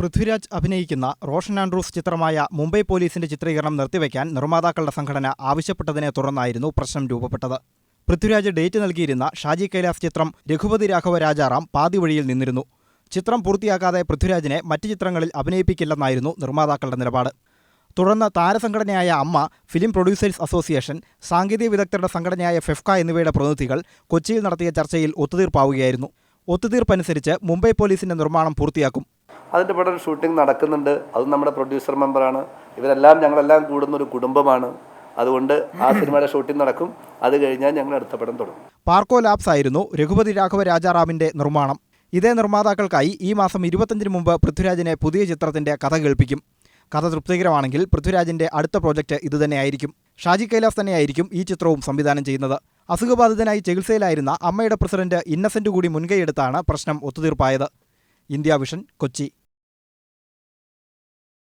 പൃഥ്വിരാജ് അഭിനയിക്കുന്ന റോഷൻ ആൻഡ്രൂസ് ചിത്രമായ മുംബൈ പോലീസിന്റെ ചിത്രീകരണം നിർത്തിവെക്കാൻ നിർമ്മാതാക്കളുടെ സംഘടന ആവശ്യപ്പെട്ടതിനെ തുടർന്നായിരുന്നു പ്രശ്നം രൂപപ്പെട്ടത്. പൃഥ്വിരാജ് ഡേറ്റ് നൽകിയിരുന്ന ഷാജി കൈലാസ് ചിത്രം രഘുപതി രാഘവ രാജാറാം പാതിവഴിയിൽ നിന്നിരുന്നു. ചിത്രം പൂർത്തിയാക്കാതെ പൃഥ്വിരാജിനെ മറ്റ് ചിത്രങ്ങളിൽ അഭിനയിപ്പിക്കില്ലെന്നായിരുന്നു നിർമ്മാതാക്കളുടെ നിലപാട്. തുടർന്ന് താരസംഘടനയായ അമ്മ ഫിലിം പ്രൊഡ്യൂസേഴ്സ് അസോസിയേഷൻ സാങ്കേതിക വിദഗ്ധരുടെ സംഘടനയായ ഫെഫ്ക എന്നിവയുടെ പ്രതിനിധികൾ കൊച്ചിയിൽ നടത്തിയ ചർച്ചയിൽ ഒത്തുതീർപ്പാവുകയായിരുന്നു. ഒത്തുതീർപ്പനുസരിച്ച് മുംബൈ പോലീസിന്റെ നിർമ്മാണം പൂർത്തിയാക്കും. അതിന്റെ ഇവിടെ ഒരു ഷൂട്ടിംഗ് നടക്കുന്നുണ്ട്. അത് നമ്മുടെ പ്രൊഡ്യൂസർ മെമ്പറാണ്. ഇവരെല്ലാം ഞങ്ങളെല്ലാം കൂടുന്ന ഒരു കുടുംബമാണ്. അതുകൊണ്ട് ആ സിനിമയുടെ ഷൂട്ടിംഗ് നടക്കും. അത് കഴിഞ്ഞാൽ ഞങ്ങൾ അടുത്ത പടം തുടങ്ങും. പാർക്കോ ലാബ്സ് ആയിരുന്നു രഘുപതി രാഘവ രാജാറാമിന്റെ നിർമ്മാണം. ഇതേ നിർമ്മാതാക്കൾക്കായി ഈ മാസം ഇരുപത്തഞ്ചിന് മുമ്പ് പൃഥ്വിരാജിനെ പുതിയ ചിത്രത്തിന്റെ കഥ കേൾപ്പിക്കും. കഥ തൃപ്തികരമാണെങ്കിൽ പൃഥ്വിരാജിന്റെ അടുത്ത പ്രോജക്റ്റ് ഇതുതന്നെയായിരിക്കും. ഷാജി കൈലാസ് തന്നെയായിരിക്കും ഈ ചിത്രവും സംവിധാനം ചെയ്യുന്നത്. അസുഖബാധിതനായി ചികിത്സയിലായിരുന്ന അമ്മയുടെ പ്രസിഡന്റ് ഇന്നസെന്റ് കൂടി മുൻകൈയെടുത്താണ് പ്രശ്നം ഒത്തുതീർപ്പായത്. India vision Kochi.